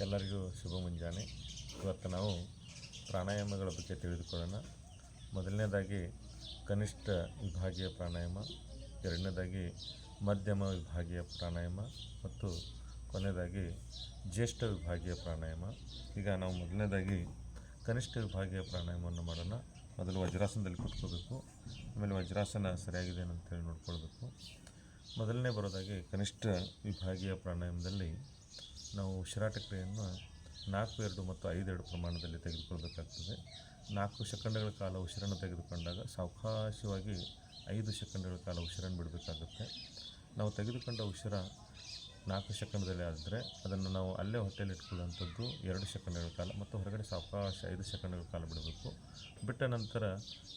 ಎಲ್ಲರಿಗೂ ಶುಭ ಮುಂಜಾನೆ. ಇವತ್ತು ನಾವು ಪ್ರಾಣಾಯಾಮಗಳ ಬಗ್ಗೆ ತಿಳಿದುಕೊಳ್ಳೋಣ. ಮೊದಲನೇದಾಗಿ ಕನಿಷ್ಠ ವಿಭಾಗೀಯ ಪ್ರಾಣಾಯಾಮ, ಎರಡನೇದಾಗಿ ಮಧ್ಯಮ ವಿಭಾಗೀಯ ಪ್ರಾಣಾಯಾಮ ಮತ್ತು ಕೊನೆಯದಾಗಿ ಜ್ಯೇಷ್ಠ ವಿಭಾಗೀಯ ಪ್ರಾಣಾಯಾಮ. ಈಗ ನಾವು ಮೊದಲನೇದಾಗಿ ಕನಿಷ್ಠ ವಿಭಾಗೀಯ ಪ್ರಾಣಾಯಾಮವನ್ನು ಮಾಡೋಣ. ಮೊದಲು ವಜ್ರಾಸನದಲ್ಲಿ ಕೂತ್ಕೋಬೇಕು. ಆಮೇಲೆ ವಜ್ರಾಸನ ಸರಿಯಾಗಿದೆ ಅಂತೇಳಿ ನೋಡ್ಕೊಳ್ಬೇಕು. ಮೊದಲನೇ ಬರೋದಾಗಿ ಕನಿಷ್ಠ ವಿಭಾಗೀಯ ಪ್ರಾಣಾಯಾಮದಲ್ಲಿ ನಾವು ಉಸಿರಾಟ ಕ್ರಿಯೆಯನ್ನು ನಾಲ್ಕು, ಎರಡು ಮತ್ತು ಐದು, ಎರಡು ಪ್ರಮಾಣದಲ್ಲಿ ತೆಗೆದುಕೊಳ್ಬೇಕಾಗ್ತದೆ. ನಾಲ್ಕು ಸೆಕೆಂಡ್ಗಳ ಕಾಲ ಉಸಿರನ್ನು ತೆಗೆದುಕೊಂಡಾಗ ಸಾವಕಾಶವಾಗಿ ಐದು ಸೆಕೆಂಡ್ಗಳ ಕಾಲ ಉಸಿರನ್ನು ಬಿಡಬೇಕಾಗುತ್ತೆ. ನಾವು ತೆಗೆದುಕೊಂಡ ಉಸಿರ ನಾಲ್ಕು ಸೆಕೆಂಡ್ದಲ್ಲಿ ಆದರೆ ಅದನ್ನು ನಾವು ಅಲ್ಲೇ ಹೊಟ್ಟೆಯಲ್ಲಿ ಇಟ್ಕೊಳ್ಳುವಂಥದ್ದು ಎರಡು ಸೆಕೆಂಡ್ಗಳ ಕಾಲ ಮತ್ತು ಹೊರಗಡೆ ಸಾವಕಾಶ ಐದು ಸೆಕೆಂಡ್ಗಳ ಕಾಲ ಬಿಡಬೇಕು. ಬಿಟ್ಟ ನಂತರ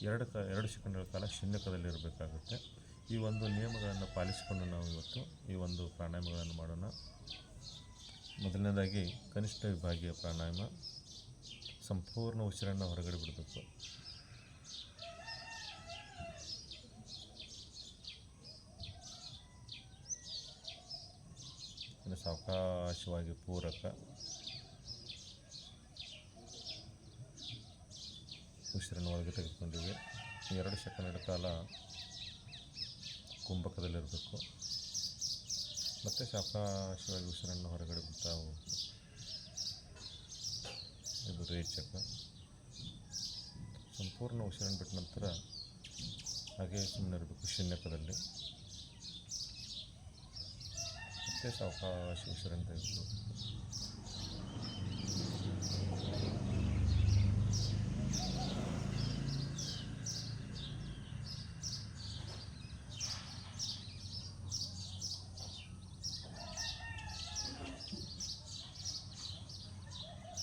ಎರಡು ಕ, ಎರಡು ಸೆಕೆಂಡ್ಗಳ ಕಾಲ ಶೂನ್ಯಕದಲ್ಲಿ ಇರಬೇಕಾಗುತ್ತೆ. ಈ ಒಂದು ನಿಯಮಗಳನ್ನು ಪಾಲಿಸಿಕೊಂಡು ನಾವು ಇವತ್ತು ಈ ಒಂದು ಪ್ರಾಣಾಯಾಮಗಳನ್ನು ಮಾಡೋಣ. ಮೊದಲನೇದಾಗಿ ಕನಿಷ್ಠ ವಿಭಾಗೀಯ ಪ್ರಾಣಾಯಾಮ, ಸಂಪೂರ್ಣ ಉಸಿರನ್ನು ಹೊರಗಡೆ ಬಿಡಬೇಕು. ಸಾವಕಾಶವಾಗಿ ಪೂರಕ ಉಸಿರನ್ನು ಒಳಗೆ ತೆಗೆದುಕೊಂಡಿವೆ ಎರಡು ಸೆಕೆಂಡ್ ಕಾಲ ಕುಂಭಕದಲ್ಲಿರಬೇಕು. ಸಾವಕಾಶವಾಗಿ ಉಸಿರನ್ನು ಹೊರಗಡೆ ಬಿಡ್ತಾ ಹೋಗ್ತೀವಿ ಇದು ರೇಚಕ. ಸಂಪೂರ್ಣ ಉಸಿರನ್ನು ಬಿಟ್ಟ ನಂತರ ಹಾಗೆ ಸುಮ್ಮನೆ ಇರಬೇಕು ಶೂನ್ಯಕದಲ್ಲಿ ಮತ್ತೆ ಸಾವಕಾಶ ಉಸಿರನ್ನು ತೆಗೆದುಕೊಳ್ಳಬೇಕು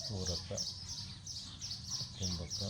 ಪೂರಕ ಕುಂಭಕ